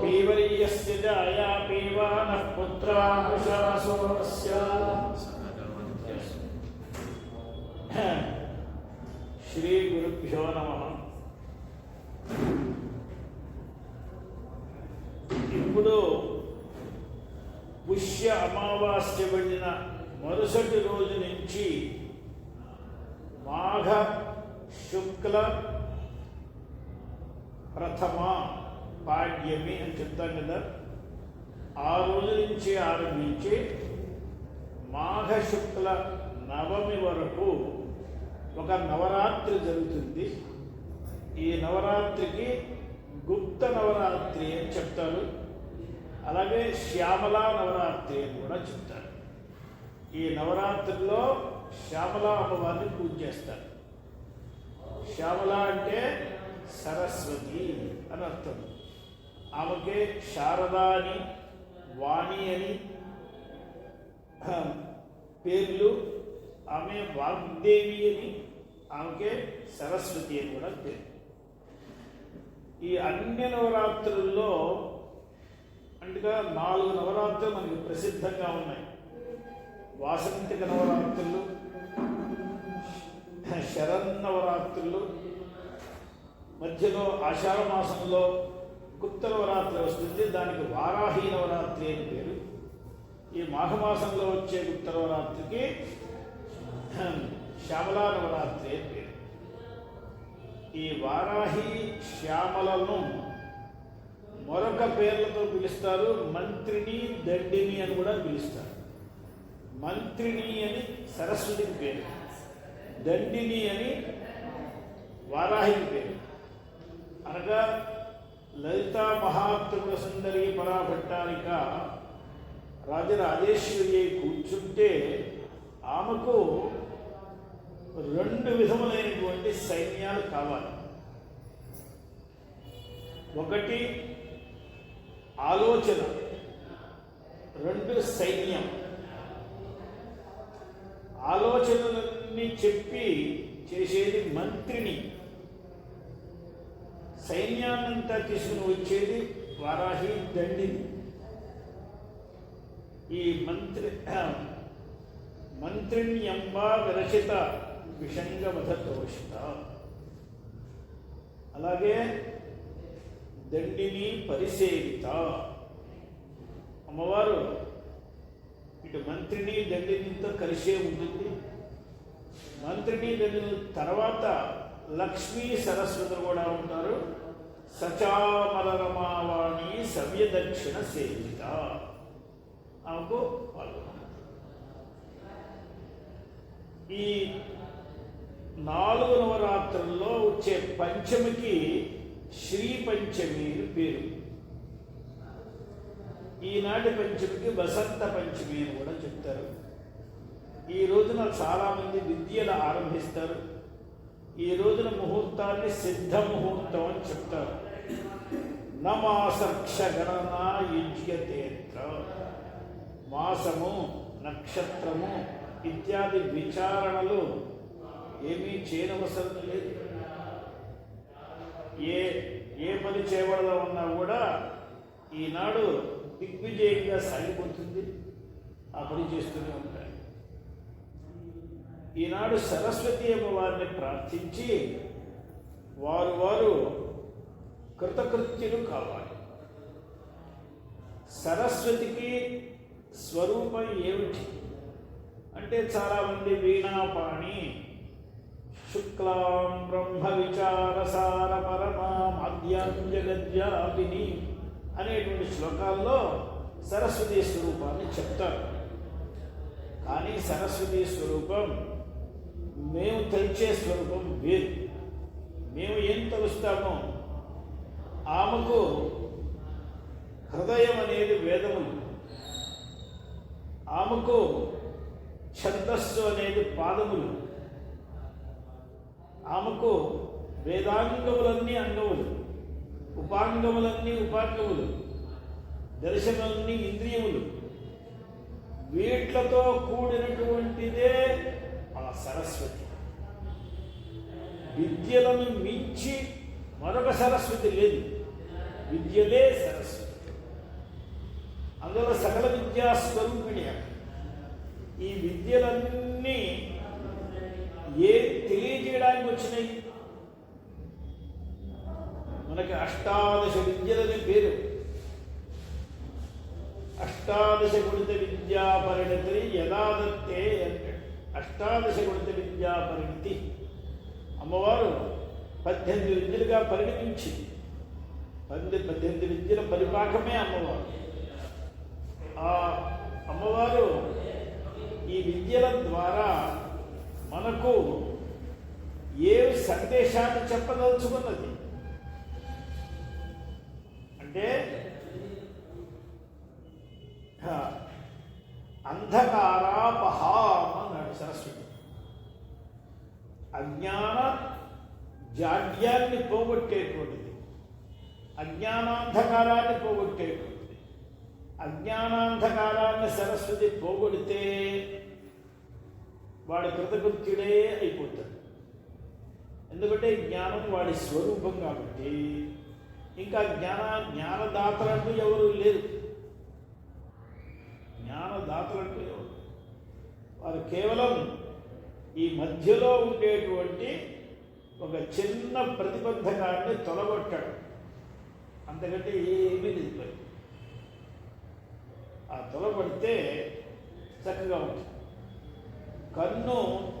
पीवर्यस्य जाया पीवानः पुत्रानुशासोऽस्य श्रीगुरुभ्यो नमः ఇప్పుడు పుష్య అమావాస్య వెళ్ళిన మరుసటి రోజు నుంచి మాఘ శుక్ల ప్రథమ పాడ్యమి అని చెప్తాం కదా. ఆ రోజు నుంచి ఆరంభించి మాఘ శుక్ల నవమి వరకు ఒక నవరాత్రి జరుగుతుంది. ఈ నవరాత్రికి గుప్త నవరాత్రి అని చెప్తారు. అలాగే శ్యామలా నవరాత్రి అని కూడా చెప్తారు. ఈ నవరాత్రిలో శ్యామలా అమ్మవారిని పూజ చేస్తారు. శ్యామల అంటే సరస్వతి అని అర్థం. ఆమెకే శారద అని వాణి అని పేర్లు. ఆమె వాగ్దేవి అని ఆమెకే సరస్వతి అని కూడా పేరు. ఈ అన్ని నవరాత్రుల్లో అంటే నాలుగు నవరాత్రులు మనకి ప్రసిద్ధంగా ఉన్నాయి. వాసంతిక నవరాత్రులు శరన్నవరాత్రులు మధ్యలో ఆషాఢ మాసంలో గుప్త నవరాత్రి వస్తుంది. దానికి వారాహి నవరాత్రి అని పేరు. ఈ మాఘమాసంలో వచ్చే గుప్త నవరాత్రికి శ్యామలా నవరాత్రి అని పేరు. ఈ వారాహి శ్యామలను మరొక పేర్లతో పిలుస్తారు. మంత్రిని దండిని అని కూడా పిలుస్తారు. మంత్రిని అని సరస్వతికి పేరు. దండిని అని వారాహికి పేరు. అనగా లలితా మహాత్ముల సుందరి పరాభట్టానిక రాజరాజేశ్వరి కూర్చుంటే ఆమెకు రెండు విధములైనటువంటి సైన్యాలు కావాలి. ఒకటి ఆలోచన రెండు సైన్యం. ఆలోచనలన్నీ చెప్పి చేసేది మంత్రిని. సైన్యాన్నంతా తీసుకుని వచ్చేది వారాహి దండిని. ఈ మంత్రి మంత్రిణ్యంబా విరచిత విషంగవధ తోషిత అలాగే దండిని పరిసేవిత. అమ్మవారు ఇటు మంత్రిని దండినితో కలిసే ఉంటుంది మంత్రిని దండిని తర్వాత లక్ష్మీ సరస్వతులు కూడా ఉంటారు. సచామలరమావాణి సవ్యదక్షిణ సేవిత. ఆమెకు పాల్గొన్నారు ఈ నాలుగు నవరాత్రుల్లో వచ్చే పంచమికి శ్రీ పంచమి పేరు. ఈనాటి పంచమికి వసంత పంచమి అని కూడా చెప్తారు. ఈ రోజున చాలామంది విద్యలు ఆరంభిస్తారు. ఈ రోజున ముహూర్తాన్ని సిద్ధ ముహూర్తం అని చెప్తారు. నమాసక్ష గణన యుజ్యతేత్ర మాసము నక్షత్రము ఇత్యాది విచారణలు ఏమీ చేయనవసరం లేదు. ఏ ఏ పని చేయబడదా ఉన్నా కూడా ఈనాడు దిగ్విజయంగా సాగిపోతుంది. ఆ పని చేస్తూనే ఈనాడు సరస్వతి అమ్మవారిని ప్రార్థించి వారు వారు కృతకృత్యులు కావాలి. సరస్వతికి స్వరూపం ఏమిటి? అంటే చాలామంది వీణాపాణి శుక్లాం బ్రహ్మ విచారసార పరమా మధ్యాంజగద్వ్యాపిని అనేటువంటి శ్లోకాల్లో సరస్వతి స్వరూపాన్ని చెప్తారు. కానీ సరస్వతి స్వరూపం మేము తలిచే స్వరూపం వేరు. మేము ఏం తలుస్తామో ఆమెకు హృదయం అనేది వేదములు ఆమెకు ఛందస్సు అనేది పాదములు. ఆమెకు వేదాంగములన్నీ అంగములు ఉపాంగములన్నీ ఉపాంగములు దర్శనములన్నీ ఇంద్రియములు. వీట్లతో కూడినటువంటిదే సరస్వతి. విద్యలను మించి మరొక సరస్వతి లేదు. విద్యలే సరస్వతి. అందులో సకల విద్యా స్వరూపిణి ఈ విద్యలన్నీ ఏ తెలియజేయడానికి వచ్చినాయి? మనకి అష్టాదశ విద్యలని పేరు. అష్టాదశ గుణిత విద్యా పరిణతిని యథాదత్తే అంటే అష్టాదశ గుణిత విద్యా పరిణితి అమ్మవారు పద్దెనిమిది విద్యలుగా పరిణమించింది పద్దె పద్దెనిమిది విద్యల పరిపాకమే అమ్మవారు. ఆ అమ్మవారు ఈ విద్యల ద్వారా మనకు ఏ సందేశాన్ని చెప్పదలుచుకున్నది? అంటే హ, అంధకారాపహాం అన్నాడు అజ్ఞాన జాడ్యాన్ని పోగొట్టేటువంటిది. అజ్ఞానాంధకారాన్ని పోగొట్టేటువంటిది. అజ్ఞానాంధకారాన్ని సరస్వతి పోగొడితే వాడి కృతకృత్యుడే అయిపోతాడు. ఎందుకంటే జ్ఞానం వాడి స్వరూపం కాబట్టి ఇంకా జ్ఞాన జ్ఞానదాతలంటూ ఎవరు లేరు. జ్ఞానదాతలంటూ ఎవరు వారు కేవలం ఈ మధ్యలో ఉండేటువంటి ఒక చిన్న ప్రతిబంధకాన్ని తొలగొట్టాడు. అంతకంటే ఏమీ లేదు ఆ తొలగొడితే చక్కగా ఉంటుంది. కన్ను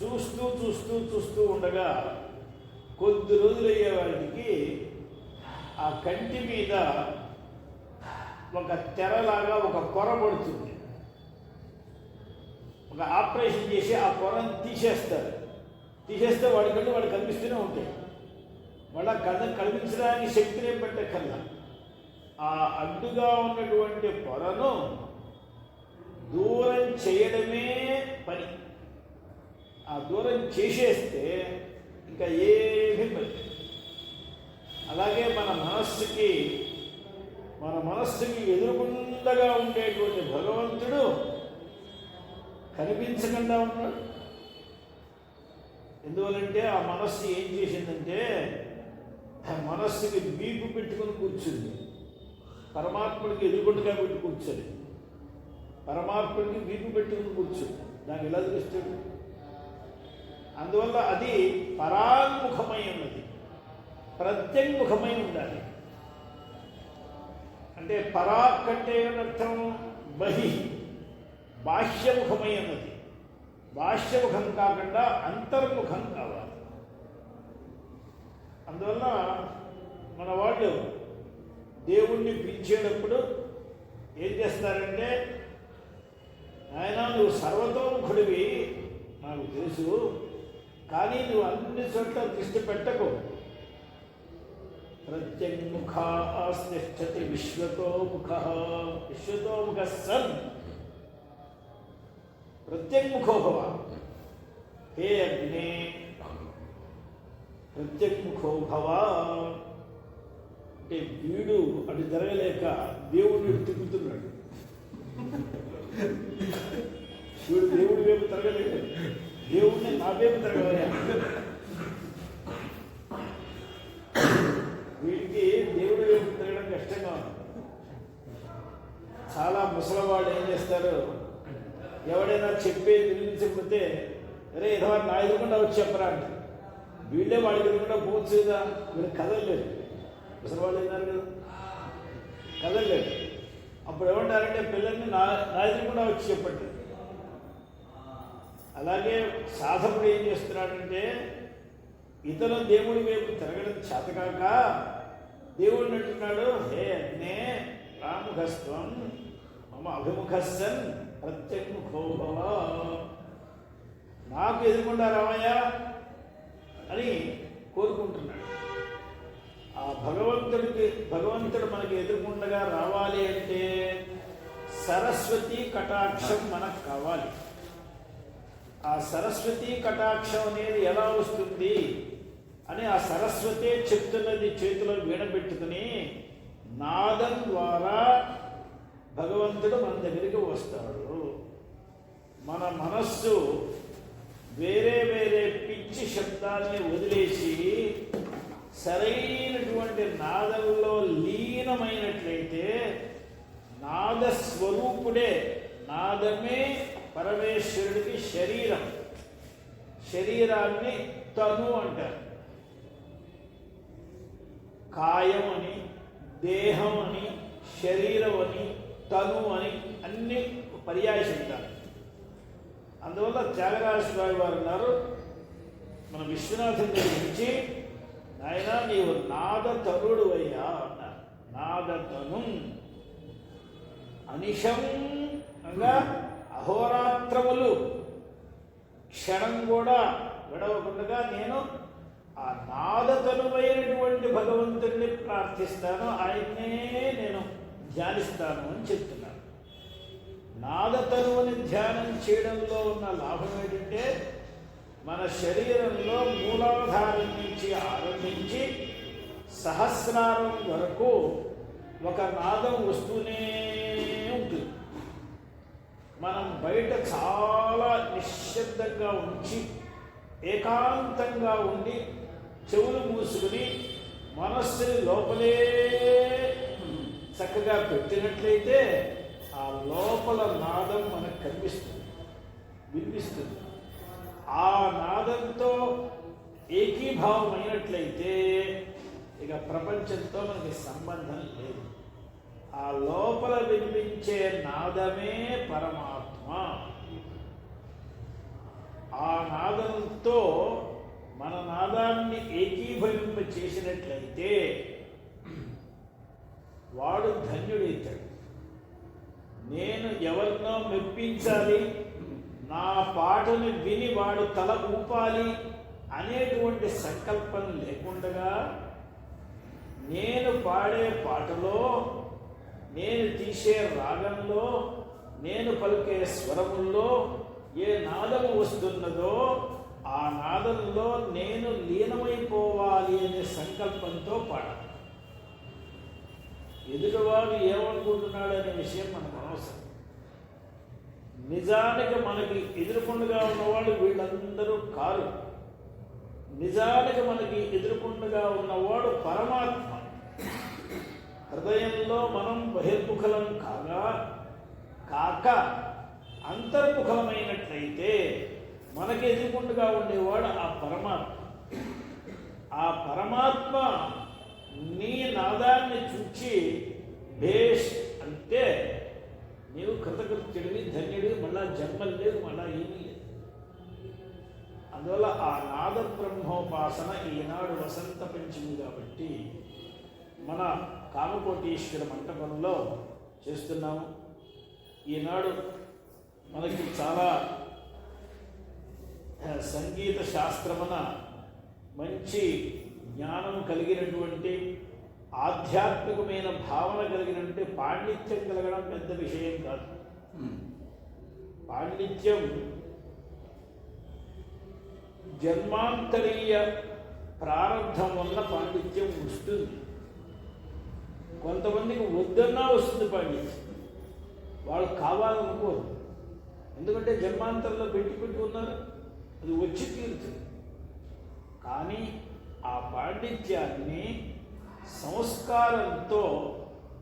చూస్తూ చూస్తూ చూస్తూ ఉండగా కొద్ది రోజులు అయ్యేవాడికి ఆ కంటి మీద ఒక తెరలాగా ఒక కొర పడుతుంది. ఒక ఆపరేషన్ చేసి ఆ పొరను తీసేస్తారు. తీసేస్తే వాడి కళ్ళు వాడు కనిపిస్తూనే ఉంటాయి వాళ్ళ కళ్ళ కనిపించడానికి శక్తిని పెట్టే కళ్ళ ఆ అడ్డుగా ఉన్నటువంటి పొరను దూరం చేయడమే పని. ఆ దూరం చేసేస్తే ఇంకా ఏమీ పని. అలాగే మన మనస్సుకి మన మనస్సుకి ఎదురుకుండగా ఉండేటువంటి భగవంతుడు కనిపించకుండా ఉన్నాడు. ఎందువలంటే ఆ మనస్సు ఏం చేసిందంటే ఆ మనస్సుకి బీపు పెట్టుకుని కూర్చుంది. పరమాత్ముడికి ఎదురుగుండగా పెట్టి కూర్చొని పరమాత్ముడికి బీపు పెట్టుకుని కూర్చుంది దానికి ఎలా తెలుస్తాడు? అందువల్ల అది పరాన్ముఖమై ఉన్నది. ప్రత్యంగుఖమై ఉండాలి. అంటే పరా కంటే ఏమర్థం బహి. బాహ్యముఖమై ఉన్నది బాహ్యముఖం కాకుండా అంతర్ముఖం కావాలి. అందువల్ల మన వాళ్ళు దేవుణ్ణి పిలిచేటప్పుడు ఏం చేస్తారంటే ఆయన నువ్వు సర్వతోముఖుడివి నాకు తెలుసు కానీ నువ్వు అన్ని చోట్ల దృష్టి పెట్టకు. ప్రత్యముఖ ఆస్తిష్టతి విశ్వతోముఖ. విశ్వతోముఖ సన్. ప్రత్యముఖో భవ హే అగ్నే. ప్రత్యముఖో భవ అంటే వీడు అటు జరగలేక దేవుడు తిప్పుతున్నాడు వీడు దేవుడి వైపు తిరగలేదు. దేవుడిని నా వైపు తిరగలే చెప్పేది వినిపించకపోతే అరే ఏదో నా ఎదురుకుండా వచ్చి చెప్పరా అంటే వీళ్ళే వాడి ఎదురుకుండా పోవచ్చు కదా వీళ్ళు కదలలేదు ముసలివాళ్ళు అయినారు కదా కదలలేదు అప్పుడు ఏమంటారంటే పిల్లల్ని నా నా ఎదురుకుండా వచ్చి చెప్పండి. అలాగే సాధకుడు ఏం చేస్తున్నాడంటే ఇతను దేవుడి వైపు తిరగడం చేతకాక దేవుడిని అంటున్నాడు హే అగ్నే రాముఖస్వం మమ అభిముఖస్సన్ ప్రత్యముఖో భవ నాకు ఎదురుకుండా రామయ్య అని కోరుకుంటున్నాడు. ఆ భగవంతుడికి భగవంతుడు మనకి ఎదుర్కొండగా రావాలి అంటే సరస్వతి కటాక్షం మనకు కావాలి. ఆ సరస్వతి కటాక్షం అనేది ఎలా వస్తుంది అని ఆ సరస్వతే చెప్తున్నది చేతిలో వీణబెట్టుకుని నాదం ద్వారా భగవంతుడు మన దగ్గరికి వస్తాడు. మన మనస్సు వేరే వేరే పిచ్చి శబ్దాల్ని వదిలేసి సరైనటువంటి నాదంలో లీనమైనట్లయితే నాద స్వరూపుడే నాదమే పరమేశ్వరుడికి శరీరం. శరీరాన్ని తను అంటారు. కాయం అని దేహం అని శరీరం అని తను అని అన్ని పర్యాయ శబ్దాలు. అందువల్ల త్యాగరాజ స్వామి వారు అన్నారు మన విశ్వనాథుని గురించి నుంచి నాయన నీవు నాద తరుడు అయ్యా అన్నారు. నాద తను అనిశం అనగా అహోరాత్రములు. క్షణం కూడా విడవకుండా నేను ఆ నాదతనువైనటువంటి భగవంతుడిని ప్రార్థిస్తాను. ఆయన్నే నేను ధ్యానిస్తాను అని చెప్తున్నాను నాదతనువుని ధ్యానం చేయడంలో ఉన్న లాభం ఏంటంటే మన శరీరంలో మూలాధారం నుంచి ఆరంభించి సహస్రారం వరకు ఒక నాదం వస్తూనే ఉంటుంది. మనం బయట చాలా నిశ్శబ్దంగా ఉంచి ఏకాంతంగా ఉండి చెవులు మూసుకుని మనస్సుని లోపలే చక్కగా పెట్టినట్లయితే ఆ లోపల నాదం మనకు కనిపిస్తుంది. వినిపిస్తుంది. ఆ నాదంతో ఏకీభావం అయినట్లయితే ఇక ప్రపంచంతో మనకి సంబంధం లేదు. ఆ లోపల వినిపించే నాదమే పరమాత్మ. ఆ నాదంతో మన నాదాన్ని ఏకీభవింప చేసినట్లయితే వాడు ధన్యుడైతాడు నేను ఎవరినో మెప్పించాలి నా పాటను విని వాడు తల ఊపాలి అనేటువంటి సంకల్పం లేకుండగా నేను పాడే పాటలో నేను తీసే రాగంలో నేను పలికే స్వరముల్లో ఏ నాదము వస్తున్నదో ఆ నాదంలో నేను లీనమైపోవాలి అనే సంకల్పంతో పాడాలి ఎదుటివాడు ఏమనుకుంటున్నాడు అనే విషయం మనకు అనవసరం. నిజానికి మనకి ఎదురుకుండగా ఉన్నవాళ్ళు వీళ్ళందరూ కారు. నిజానికి మనకి ఎదురుకుండగా ఉన్నవాడు పరమాత్మ. హృదయంలో మనం బహిర్ముఖలం కాగా కాక అంతర్ముఖమైనట్లయితే మనకి ఎదురుకుండగా ఉండేవాడు ఆ పరమాత్మ. ఆ పరమాత్మ నీ నాదాన్ని చూచి భేష్ అంటే నీవు కృతకృత్యుడివి జన్మలు లేదు మళ్ళా ఏమీ లేదు. అందువల్ల ఆ నాద బ్రహ్మోపాసన ఈనాడు వసంత పంచమి కాబట్టి మన కామకోటీశ్వర మంటపంలో చేస్తున్నాము. ఈనాడు మనకి చాలా సంగీత శాస్త్రమున మంచి జ్ఞానం కలిగినటువంటి ఆధ్యాత్మికమైన భావన కలిగినటువంటి పాండిత్యం కలగడం పెద్ద విషయం కాదు. పాండిత్యం జన్మాంతరీయ ప్రారంభం వల్ల పాండిత్యం వస్తుంది. కొంతమందికి వద్దన్నా వస్తుంది పాండిత్యం. వాళ్ళు కావాలనుకోరు. ఎందుకంటే జన్మాంతరంలో పెట్టి పెట్టి ఉన్నారు అది వచ్చి తీరుతుంది. కానీ ఆ పాండిత్యాన్ని సంస్కారంతో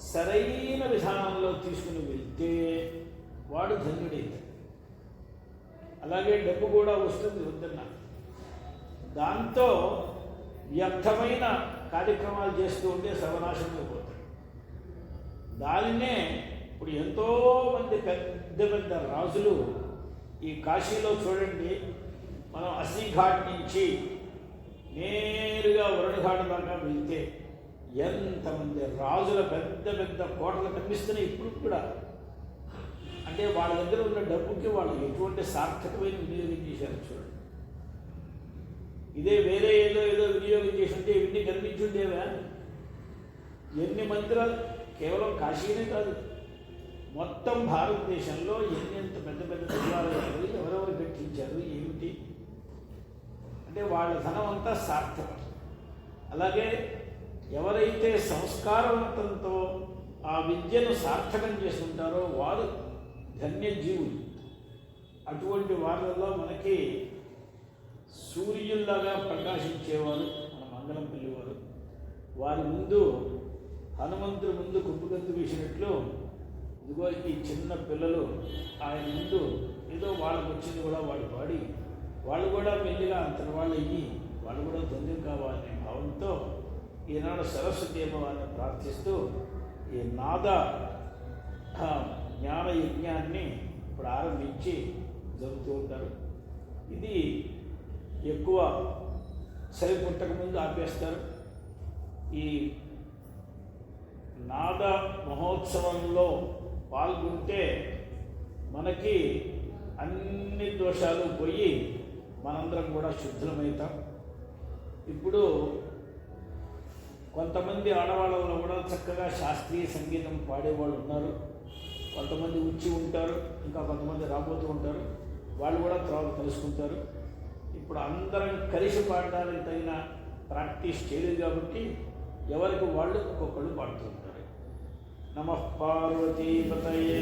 సరైన విధానంలో తీసుకుని వెళ్తే వాడు ధన్యుడైతాడు. అలాగే డబ్బు కూడా వస్తుంది వద్దన్నా దాంతో వ్యర్థమైన కార్యక్రమాలు చేస్తూ ఉంటే సర్వనాశనంలో పోతాడు. దానినే ఇప్పుడు ఎంతో మంది పెద్ద పెద్ద రాజులు ఈ కాశీలో చూడండి. మనం అసీఘాట్ నుంచి నేరుగా వరుణఘాట్ దాకా వెళ్తే ఎంతమంది రాజుల పెద్ద పెద్ద కోటలు కనిపిస్తున్నాయి ఇప్పుడు కూడా. అంటే వాళ్ళ దగ్గర ఉన్న డబ్బుకి వాళ్ళు ఎటువంటి సార్థకమైన వినియోగం చేశారు చూడండి. ఇదే వేరే ఏదో ఏదో వినియోగం చేసి ఇవన్నీ కనిపించుండేవా ఎన్ని మందిరాలు కేవలం కాశీనే కాదు. మొత్తం భారతదేశంలో ఎన్నెంత పెద్ద పెద్ద దేవాలయాలు ఎవరెవరు కట్టించారు ఏమిటి? అంటే వాళ్ళ ధనం అంతా సార్థకం. అలాగే ఎవరైతే సంస్కారవంతంతో ఆ విద్యను సార్థకం చేస్తుంటారో వారు ధన్యజీవులు. అటువంటి వాళ్ళల్లో మనకి సూర్యుల్లాగా ప్రకాశించేవారు మన మంగళం పిల్లివారు వారి ముందు హనుమంతుడి ముందు కుప్పగంతు వేసినట్లు ఇదిగో ఈ చిన్న పిల్లలు ఆయన ముందు ఏదో వాళ్ళకు వచ్చింది కూడా వాళ్ళు పాడి వాళ్ళు కూడా మెల్లిగా అంతటి వాళ్ళు అయ్యి వాళ్ళు కూడా తొందర కావాలనే భావంతో ఈనాడు సరస్వతి దేవవారిని ప్రార్థిస్తూ ఈ నాద జ్ఞాన యజ్ఞాన్ని ప్రారంభించి జరుపుతూ జరుగుతూ ఉంటారు. ఇది ఎక్కువ సరి ముందు ఆపేస్తారు. ఈ నాద మహోత్సవంలో పాల్గొంటే మనకి అన్ని దోషాలు పోయి మనందరం కూడా శుద్ధులమవుతాం. ఇప్పుడు కొంతమంది ఆడవాళ్ళలో కూడా చక్కగా శాస్త్రీయ సంగీతం పాడేవాళ్ళు ఉన్నారు. కొంతమంది వచ్చి ఉంటారు ఇంకా కొంతమంది రాబోతూ ఉంటారు. వాళ్ళు కూడా తర్వాత తెలుసుకుంటారు. ఇప్పుడు అందరం కలిసి పాడడానికి తగిన ప్రాక్టీస్ చేయలేదు కాబట్టి ఎవరికి వాళ్ళు ఒక్కొక్కళ్ళు పాడుతూ ఉంటారు. నమ పార్వతీపతయే